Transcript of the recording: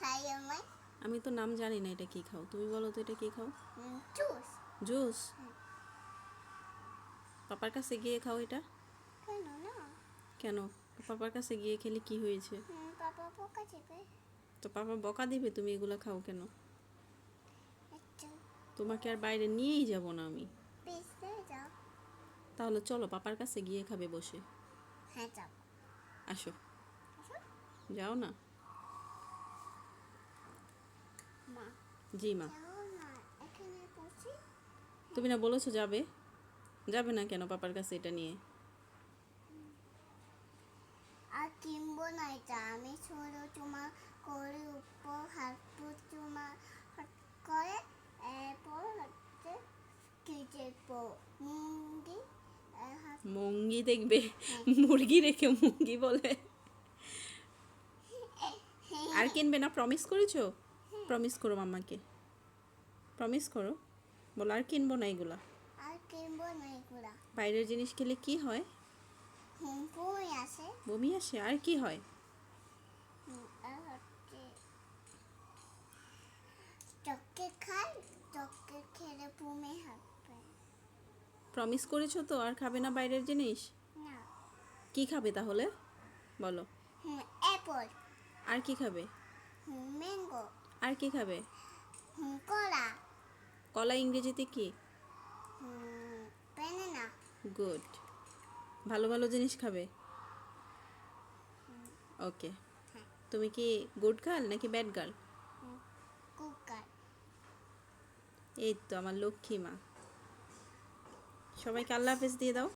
খাই আমি? তো নাম জানি না এটা কি খাও। তুমি বলো তো এটা কি খাও? জুস। জুস? পাপার কাছে গিয়ে খাও এটা। কেন না? কেন? পাপার কাছে গিয়ে খেলে কি হয়েছে? পাপা তো পাপা বকা দিবে তুমি এগুলো খাও কেন? তোমাকে আর বাইরে নিয়েই যাব না আমি। তাহলে চলো পাপার কাছে গিয়ে খাবে বসে। হ্যাঁ আসো। যাও না। জি মা। তুমি না বলেছ যাবে? যাবে না কেন পাপার কাছে এটা নিয়ে? আর কিনবো না এটা। আমি ছোটো চুমা করে উপর হাত হাত করে এরপর হচ্ছে কেটে মুঙ্গি এ হাত মুঙ্গি দেখবে। মুরগি রেখে মুঙ্গি বলে। আর কিনবে না? প্রমিস করেছ? প্রমিস করো মাম্মাকে। প্রমিস করো। বলো আর কিনবো না এগুলা? আর কিনবো না এগুলা। বাইরের জিনিস খেলে কি হয়? বমি আসে। আর কি হয়? হুম, আর খাই চক্কে খেলে বমি হবে। প্রমিস করেছ তো? আর খাবে না বাইরের জিনিস? না। কি খাবে তাহলে? বলো। অ্যাপল আর কি খাবে? ম্যাঙ্গো আর কি খাবে? কলা কলা ইংরেজিতে কি? ব্যানানা গুড ভালো ভালো জিনিস খাবে? ওকে হ্যাঁ। তুমি কি গুড গার্ল নাকি ব্যাড গার্ল হুম কুকার এই তো আমার লক্ষ্মী মা। সবাইকে আল্লাহ হাফেজ দিয়ে দাও।